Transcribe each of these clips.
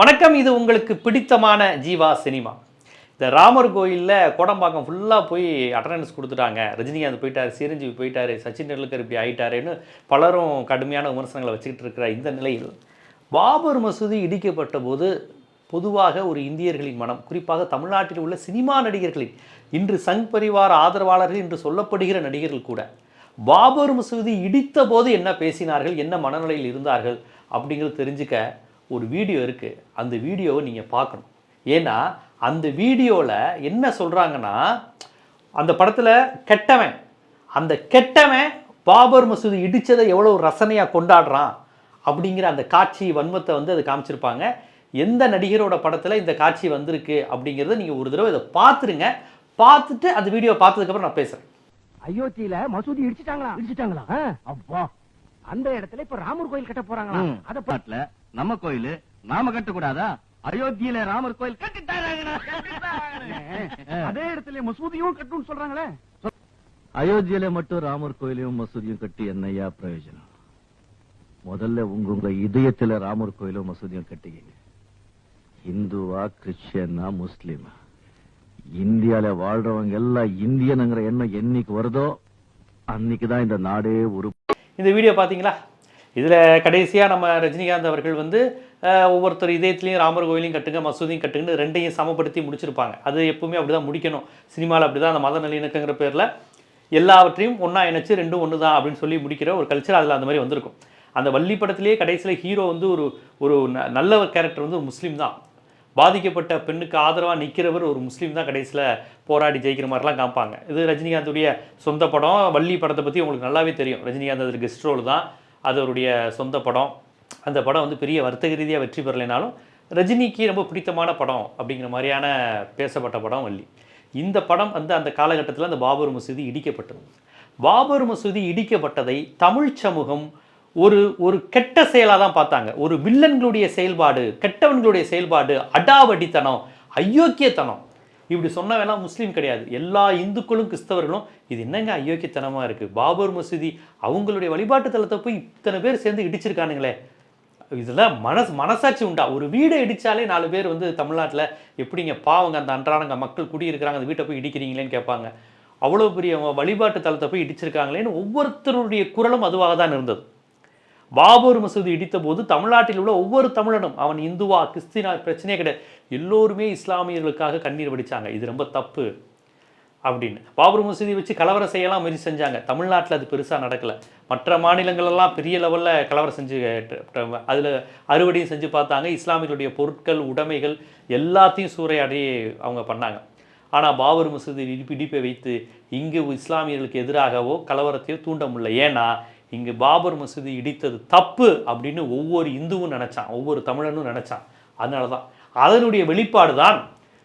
வணக்கம். இது உங்களுக்கு பிடித்தமான ஜீவா சினிமா. இந்த ராமர் கோயிலில் கோடம்பாக்கம் ஃபுல்லாக போய் அட்டண்டன்ஸ் கொடுத்துட்டாங்க. ரஜினிகாந்த் போயிட்டார் சிரஞ்சீவி போயிட்டார் சச்சின் டெண்டுல்கர் இப்படி ஆயிட்டாருன்னு பலரும் கடுமையான விமர்சனங்களை வச்சுக்கிட்டு இருக்கிற இந்த நிலையில் பாபர் மசூதி இடிக்கப்பட்ட போது பொதுவாக ஒரு இந்தியர்களின் மனம் குறிப்பாக தமிழ்நாட்டில் உள்ள சினிமா நடிகர்களின் இன்று சங் பரிவார ஆதரவாளர்கள் என்று சொல்லப்படுகிற நடிகர்கள் கூட பாபர் மசூதி இடித்த போது என்ன பேசினார்கள் என்ன மனநிலையில் இருந்தார்கள் அப்படிங்கிறது தெரிஞ்சுக்க ஒரு வீடியோ இருக்குது அந்த வீடியோவை நீங்கள் பார்க்கணும். ஏன்னா அந்த வீடியோவில் என்ன சொல்கிறாங்கன்னா அந்த படத்தில் கெட்டவன் அந்த கெட்டவன் பாபர் மசூதி இடித்ததை எவ்வளோ ரசனையாக கொண்டாடுறான் அப்படிங்கிற அந்த காட்சி வன்மத்தை வந்து அது காமிச்சிருப்பாங்க. எந்த நடிகரோட படத்தில் இந்த காட்சி வந்திருக்கு அப்படிங்கிறத நீங்கள் ஒரு தடவை இதை பார்த்துருங்க. பார்த்துட்டு அந்த வீடியோ பார்த்ததுக்கப்புறம் நான் பேசுகிறேன் அயோத்தியில மசூதி இடிச்சிட்டாங்களா? இடிச்சிட்டாங்களா? அப்பா. அந்த இடத்துல இப்ப ராமர் கோயில் கட்ட போறாங்களா? அத பாட்டுல நம்ம கோயிலு நாம கட்டக்கூடாதா? அயோத்தியில ராமர் கோயில் கட்டிட்டாங்க அதே இடத்துல மசூதியும் கட்டணும்னு சொல்றாங்களே. அயோத்தியில மட்டும் ராமர் கோயிலையும் மசூதியும் கட்டி என்னையா பிரயோஜனம்? முதல்ல உங்க உங்க இதயத்துல ராமர் கோயிலும் மசூதியும் கட்டிக்கிங்க. இந்துவா கிறிஸ்டியனா முஸ்லிமா? இந்தியால வாழ்றவங்க எல்லாம் இந்தியனுங்கிற எண்ணம் என்னைக்கு வருதோ அன்னைக்கு தான் இந்த நாடே உரு இந்த வீடியோ பார்த்தீங்களா? இதில் கடைசியாக நம்ம ரஜினிகாந்த் அவர்கள் வந்து ஒவ்வொருத்தர் இதயத்துலையும் ராமர் கோயிலையும் கட்டுங்க மசூதியும் கட்டுங்கன்னு ரெண்டையும் சமப்படுத்தி முடிச்சிருப்பாங்க. அது எப்பவுமே அப்படி தான் முடிக்கணும். சினிமாவில் அப்படி தான் அந்த மத நல்லிணக்கங்கிற பேரில் எல்லாவற்றையும் ஒன்றா இணைச்சு ரெண்டும் ஒன்று தான் அப்படின்னு சொல்லி முடிக்கிற ஒரு கல்ச்சர் அதில் அந்த மாதிரி வந்திருக்கும். அந்த வள்ளி படத்திலேயே கடைசியில் ஹீரோ வந்து ஒரு ஒரு ந- நல்ல கேரக்டர் வந்து ஒரு முஸ்லீம் தான். பாதிக்கப்பட்ட பெண்ணுக்கு ஆதரவாக நிற்கிறவர் ஒரு முஸ்லீம் தான் கடைசியில் போராடி ஜெயிக்கிற மாதிரிலாம் காமிப்பாங்க. இது ரஜினிகாந்துடைய சொந்த படம். வள்ளி படத்தை பற்றி உங்களுக்கு நல்லாவே தெரியும். ரஜினிகாந்த் அது கெஸ்ட் ரோல் தான். அது அவருடைய சொந்த படம். அந்த படம் வந்து பெரிய வர்த்தக ரீதியாக வெற்றி பெறலைனாலும் ரஜினிக்கு ரொம்ப பிடித்தமான படம் அப்படிங்கிற மாதிரியான பேசப்பட்ட படம் வள்ளி. இந்த படம் வந்து அந்த காலகட்டத்தில் அந்த பாபர் மசூதி இடிக்கப்பட்டது. பாபர் மசூதி இடிக்கப்பட்டதை தமிழ் சமூகம் ஒரு ஒரு கெட்ட செயலாக தான் பார்த்தாங்க. ஒரு வில்லன்களுடைய செயல்பாடு கெட்டவன்களுடைய செயல்பாடு அடாவடித்தனம் அயோக்கியத்தனம். இப்படி சொன்னவெல்லாம் முஸ்லீம் கிடையாது. எல்லா இந்துக்களும் கிறிஸ்தவர்களும் இது என்னங்க அயோக்கியத்தனமாக இருக்குது பாபர் மசூதி அவங்களுடைய வழிபாட்டு தலத்தை போய் இத்தனை பேர் சேர்ந்து இடிச்சிருக்கானுங்களே. இதெல்லாம் மனசு மனசாட்சி உண்டா? ஒரு வீடை இடித்தாலே நாலு பேர் வந்து தமிழ்நாட்டில் எப்படிங்க பாவங்க அந்த அன்றாடங்க மக்கள் குடியிருக்கிறாங்க அந்த வீட்டை போய் இடிக்கிறீங்களேன்னு கேட்பாங்க. அவ்வளோ பெரிய வழிபாட்டு தலத்தை போய் இடிச்சிருக்காங்களேன்னு ஒவ்வொருத்தருடைய குரலும் அதுவாக தான் இருந்தது. பாபர் மசூதி இடித்த போது தமிழ்நாட்டில் உள்ள ஒவ்வொரு தமிழனும் அவன் இந்துவா கிறிஸ்தினா பிரச்சனையே கிடையாது. எல்லோருமே இஸ்லாமியர்களுக்காக கண்ணீர் வடித்தாங்க இது ரொம்ப தப்பு அப்படின்னு. பாபர் மசூதி வச்சு கலவரம் செய்யலாம் முயற்சி செஞ்சாங்க. தமிழ்நாட்டில் அது பெருசாக நடக்கலை. மற்ற மாநிலங்களெல்லாம் பெரிய லெவலில் கலவரம் செஞ்சு அதில் அறுவடையும் செஞ்சு பார்த்தாங்க. இஸ்லாமியர்களுடைய பொருட்கள் உடைமைகள் எல்லாத்தையும் சூறையாடி அவங்க பண்ணாங்க. ஆனால் பாபர் மசூதி இடிப்பை வைத்து இங்கு இஸ்லாமியர்களுக்கு எதிராகவோ கலவரத்தையோ தூண்ட முடியல. ஏன்னா இங்கு பாபர் மசூதி இடித்தது தப்பு அப்படின்னு ஒவ்வொரு இந்துவும் நினச்சான் ஒவ்வொரு தமிழனும் நினச்சான். அதனால தான் அதனுடைய வெளிப்பாடு தான்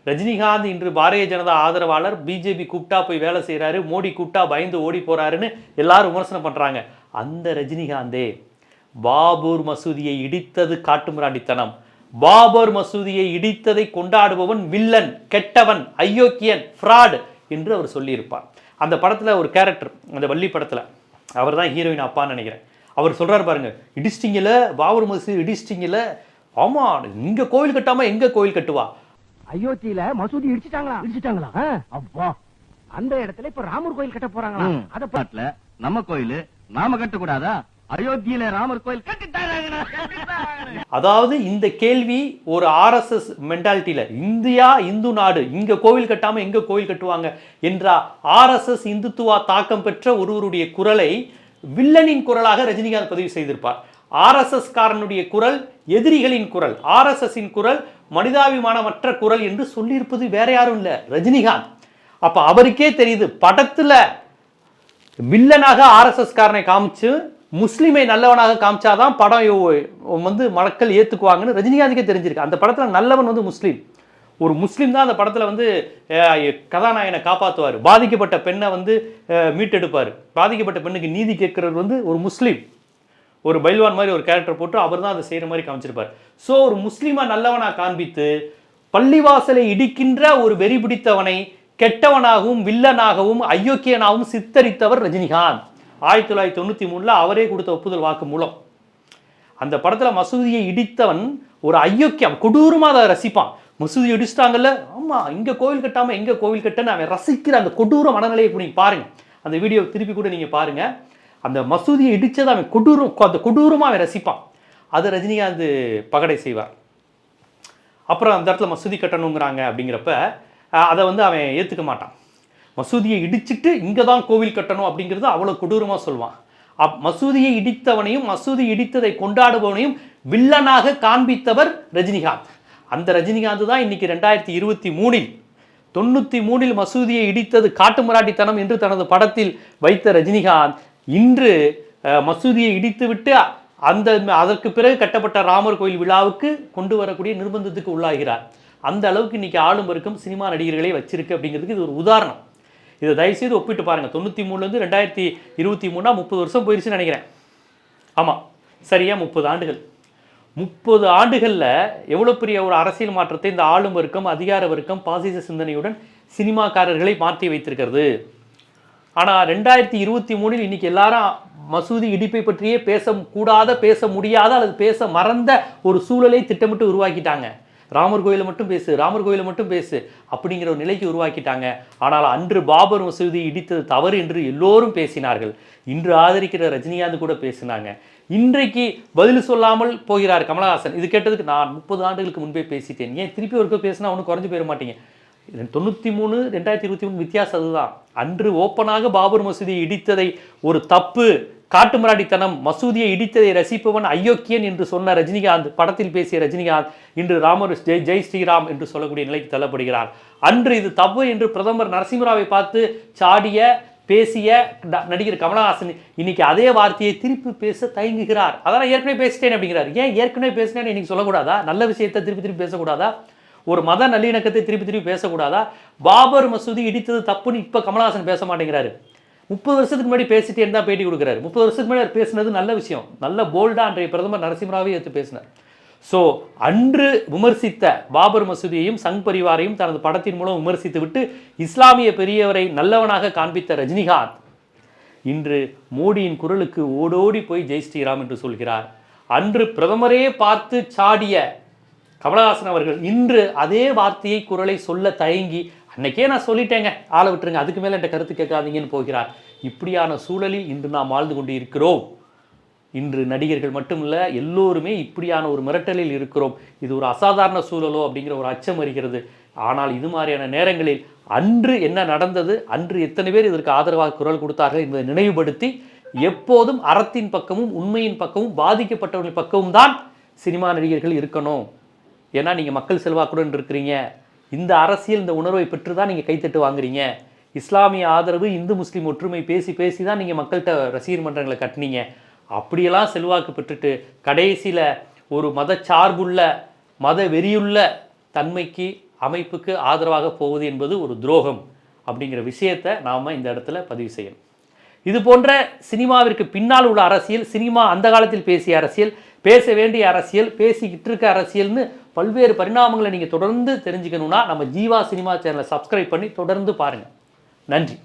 ரஜினிகாந்த் இன்று பாரதிய ஜனதா ஆதரவாளர் பிஜேபி கூப்பிட்டா போய் வேலை செய்கிறாரு மோடி கூப்பிட்டா பயந்து ஓடி போகிறாருன்னு எல்லாரும் விமர்சனம் பண்ணுறாங்க அந்த ரஜினிகாந்தே பாபூர் மசூதியை இடித்தது காட்டுமிராண்டித்தனம். பாபர் மசூதியை இடித்ததை கொண்டாடுபவன் வில்லன் கெட்டவன் அயோக்கியன் ஃப்ராட் என்று அவர் சொல்லியிருப்பார். அந்த படத்தில் ஒரு கேரக்டர் அந்த வள்ளி படத்தில் அவர் தான் ஹீரோயின் அப்பான்னு நினைக்கிறேன். அவர் சொல்றாரு பாருங்க இடிச்சிட்டிங்கல பாபர் மசூதி இடிச்சிட்டிங்கல ஆமா இங்க கோவில் கட்டாம எங்க கோவில் கட்டுவா? அயோத்தியில மசூதி இடிச்சிட்டாங்களா? இடிச்சிட்டாங்களா அப்பா. அந்த இடத்துல இப்ப ராமர் கோயில் கட்ட போறாங்களா? அத பாட்டுல நம்ம கோயிலு நாம கட்டக்கூடாதா? அயோத்தியில ராமர் கோயில் அதாவது இந்த கேள்வி ஒரு ஆர்எஸ்எஸ் மென்டாலிட்டியில இந்தியா இந்து நாடு இங்க கோவில் கட்டாம எங்க கோவில் கட்டுவாங்க என்ற ஆர்எஸ்எஸ் இந்துத்துவா தாக்கம் பெற்ற ஒருவருடைய குரலை வில்லனின் குரலாக ரஜினிகாந்த் பதிவு செய்திருப்பார். ஆர்எஸ்எஸ் காரனுடைய குரல் எதிரிகளின் குரல் ஆர்எஸ்எஸ் இன் குரல் மனிதாபிமானமற்ற குரல் என்று சொல்லியிருப்பது வேற யாரும் இல்ல ரஜினிகாந்த். அப்ப அவருக்கே தெரியுது படத்துல வில்லனாக ஆர்எஸ்எஸ் காரனை காமிச்சு முஸ்லீமை நல்லவனாக காமிச்சாதான் படம் வந்து மக்கள் ஏற்றுக்குவாங்கன்னு ரஜினிகாந்துக்கே தெரிஞ்சிருக்கு. அந்த படத்தில் நல்லவன் வந்து முஸ்லீம். ஒரு முஸ்லீம் தான் அந்த படத்தில் வந்து கதாநாயகனை காப்பாற்றுவார் பாதிக்கப்பட்ட பெண்ணை வந்து மீட்டெடுப்பார். பாதிக்கப்பட்ட பெண்ணுக்கு நீதி கேட்குறது வந்து ஒரு முஸ்லீம். ஒரு பைல்வான் மாதிரி ஒரு கேரக்டர் போட்டு அவர் தான் அதை செய்கிற மாதிரி காமிச்சிருப்பார். ஸோ ஒரு முஸ்லீமாக நல்லவனாக காண்பித்து பள்ளிவாசலை இடிக்கின்ற ஒரு வெறி பிடித்தவனை கெட்டவனாகவும் வில்லனாகவும் அயோக்கியனாகவும் சித்தரித்தவர் ரஜினிகாந்த். ஆயிரத்தி தொள்ளாயிரத்தி தொண்ணூற்றி மூணில் அவரே கொடுத்த ஒப்புதல் வாக்கு மூலம். அந்த படத்தில் மசூதியை இடித்தவன் ஒரு ஐயோக்கியம் கொடூரமாக அதை ரசிப்பான். மசூதி இடிச்சிட்டாங்கல்ல? ஆமாம் இங்கே கோவில் கட்டாமல் எங்கே கோவில் கட்டன்னு அவன் ரசிக்கிற அந்த கொடூர மனநிலையை இப்போ நீங்கள் பாருங்கள் அந்த வீடியோ திருப்பி கூட நீங்கள் பாருங்கள் அந்த மசூதியை இடித்ததை அவன் கொடூரம் அந்த கொடூரமாக அவன் ரசிப்பான். அதை ரஜினிகாந்த் பகடை செய்வார். அப்புறம் அந்த இடத்துல மசூதி கட்டணுங்கிறாங்க அப்படிங்கிறப்ப அதை வந்து அவன் ஏற்றுக்க மாட்டான். மசூதியை இடிச்சிட்டு இங்கே தான் கோவில் கட்டணும் அப்படிங்கிறது அவ்வளோ கொடூரமாக சொல்லுவான் அப் மசூதியை இடித்தவனையும் மசூதி இடித்ததை கொண்டாடுபவனையும் வில்லனாக காண்பித்தவர் ரஜினிகாந்த். அந்த ரஜினிகாந்த் தான் இன்னைக்கு ரெண்டாயிரத்தி இருபத்தி மூணில் தொண்ணூற்றி மூணில் மசூதியை இடித்தது காட்டு மராட்டித்தனம் என்று தனது படத்தில் வைத்த ரஜினிகாந்த். இன்று மசூதியை இடித்துவிட்டு அந்த அதற்கு பிறகு கட்டப்பட்ட ராமர் கோயில் விழாவுக்கு கொண்டு வரக்கூடிய நிர்பந்தத்துக்கு உள்ளாகிறார். அந்த அளவுக்கு இன்னைக்கு ஆளும் வர்க்கம் சினிமா நடிகர்களை வச்சிருக்கு அப்படிங்கிறதுக்கு இது ஒரு உதாரணம். இதை தயவுசெய்து ஒப்பிட்டு பாருங்கள் தொண்ணூற்றி மூணுலேருந்து ரெண்டாயிரத்தி இருபத்தி மூணா முப்பது வருஷம் போயிடுச்சுன்னு நினைக்கிறேன். ஆமாம் சரியாக முப்பது ஆண்டுகள். முப்பது ஆண்டுகளில் எவ்வளோ பெரிய ஒரு அரசியல் மாற்றத்தை இந்த ஆளும் வர்க்கம் அதிகார வர்க்கம் பாசிச சிந்தனையுடன் சினிமாக்காரர்களை மாற்றி வைத்திருக்கிறது. ஆனால் ரெண்டாயிரத்தி இருபத்தி மூணில் இன்னைக்கு எல்லாரும் மசூதி இடிப்பை பற்றியே பேச கூடாத பேச முடியாத அல்லது பேச மறந்த ஒரு சூழலை திட்டமிட்டு உருவாக்கிட்டாங்க. ராமர் கோயிலை மட்டும் பேசு ராமர் கோயிலை மட்டும் பேசு அப்படிங்கிற ஒரு நிலைக்கு உருவாக்கிட்டாங்க. ஆனால் அன்று பாபர் மசூதி இடித்தது தவறு என்று எல்லோரும் பேசினார்கள். இன்று ஆதரிக்கிற ரஜினிகாந்த் கூட பேசினாங்க. இன்றைக்கு பதில் சொல்லாமல் போகிறார் கமலஹாசன். இது கேட்டதுக்கு நான் முப்பது ஆண்டுகளுக்கு முன்பே பேசிட்டேன். ஏன் திருப்பி ஒருக்க பேசினா ஒன்றும் குறைஞ்சு போயிட மாட்டீங்க? தொண்ணூற்றி மூணு ரெண்டாயிரத்தி இருபத்தி மூணு வித்தியாசம் அதுதான். அன்று ஓப்பனாக பாபர் மசூதியை இடித்ததை ஒரு தப்பு காட்டுமிராண்டித்தனம் மசூதியை இடித்ததை ரசிப்பவன் அயோக்கியன் என்று சொன்ன ரஜினிகாந்த் படத்தில் பேசிய ரஜினிகாந்த் இன்று ராமர் ஜெய் ஜெய் ஸ்ரீராம் என்று சொல்லக்கூடிய நிலைக்கு தள்ளப்படுகிறார். அன்று இது தப்பு என்று பிரதமர் நரசிம்மராவை பார்த்து சாடிய பேசிய ந- நடிகர் கமலஹாசன் இன்னைக்கு அதே வார்த்தையை திருப்பி பேச தயங்குகிறார். அதெல்லாம் ஏற்கனவே பேசிட்டேன் அப்படிங்கிறார். ஏன் ஏற்கனவே பேசினேன்னு இன்னைக்கு சொல்லக்கூடாதா? நல்ல விஷயத்தை திருப்பி திருப்பி பேசக்கூடாதா? ஒரு மத நல்லிணக்கத்தை திருப்பி திருப்பி பேசக்கூடாதா? பாபர் மசூதி இடித்தது தப்புன்னு இப்போ கமலஹாசன் பேச மாட்டேங்கிறாரு. முப்பது வருஷத்துக்கு முன்னாடி பேசிட்டே தான் பேட்டி கொடுக்குறாரு. முப்பது வருஷத்துக்கு முன்னாடி பேசினது நல்ல விஷயம். நல்ல போல்டாக அன்றைய பிரதமர் நரசிம்மராவே எடுத்து பேசினார். ஸோ அன்று விமர்சித்த பாபர் மசூதியையும் சங் பரிவாரையும் தனது படத்தின் மூலம் விமர்சித்து விட்டு இஸ்லாமிய பெரியவரை நல்லவனாக காண்பித்த ரஜினிகாந்த் இன்று மோடியின் குரலுக்கு ஓடோடி போய் ஜெய் ஸ்ரீராம் என்று சொல்கிறார். அன்று பிரதமரே பார்த்து சாடிய கமலஹாசன் அவர்கள் இன்று அதே வார்த்தையை குரலை சொல்ல தயங்கி அன்னைக்கே நான் சொல்லிட்டேங்க. ஆளை விட்டுருங்க. அதுக்கு மேலே என்கிட்ட கருத்து கேட்காதீங்கன்னு போகிறார். இப்படியான சூழலில் இன்று நாம் வாழ்ந்து கொண்டு இருக்கிறோம் இன்று நடிகர்கள் மட்டுமில்ல எல்லோருமே இப்படியான ஒரு மிரட்டலில் இருக்கிறோம். இது ஒரு அசாதாரண சூழலோ அப்படிங்கிற ஒரு அச்சம் வருகிறது. ஆனால் இது மாதிரியான நேரங்களில் அன்று என்ன நடந்தது அன்று எத்தனை பேர் இதற்கு ஆதரவாக குரல் கொடுத்தார்கள் என்பதை நினைவுபடுத்தி எப்போதும் அறத்தின் பக்கமும் உண்மையின் பக்கமும் பாதிக்கப்பட்டவர்கள் பக்கமும் தான் சினிமா நடிகர்கள் இருக்கணும். ஏன்னா நீங்கள் மக்கள் செல்வாக்குடன் இருக்கிறீங்க. இந்த அரசியல் இந்த உணர்வை பெற்று தான் நீங்கள் கைத்தட்டு வாங்குறீங்க. இஸ்லாமிய ஆதரவு இந்து முஸ்லீம் ஒற்றுமை பேசி பேசி தான் நீங்கள் மக்கள்கிட்ட ரசிகர் மன்றங்களை கட்டினீங்க. அப்படியெல்லாம் செல்வாக்கு பெற்றுட்டு கடைசியில் ஒரு மத சார்புள்ள மத வெறியுள்ள தன்மைக்கு அமைப்புக்கு ஆதரவாக போவது என்பது ஒரு துரோகம் அப்படிங்கிற விஷயத்தை நாம் இந்த இடத்துல பதிவு செய்யணும். இது போன்ற சினிமாவிற்கு பின்னால் உள்ள அரசியல் சினிமா அந்த காலத்தில் பேசிய அரசியல் பேச வேண்டிய அரசியல் பேசிக்கிட்டு இருக்க அரசியல்னு பல்வேறு பரிணாமங்களை நீங்கள் தொடர்ந்து தெரிஞ்சுக்கணுன்னா நம்ம ஜீவா சினிமா சேனலை சப்ஸ்கிரைப் பண்ணி தொடர்ந்து பாருங்கள் நன்றி.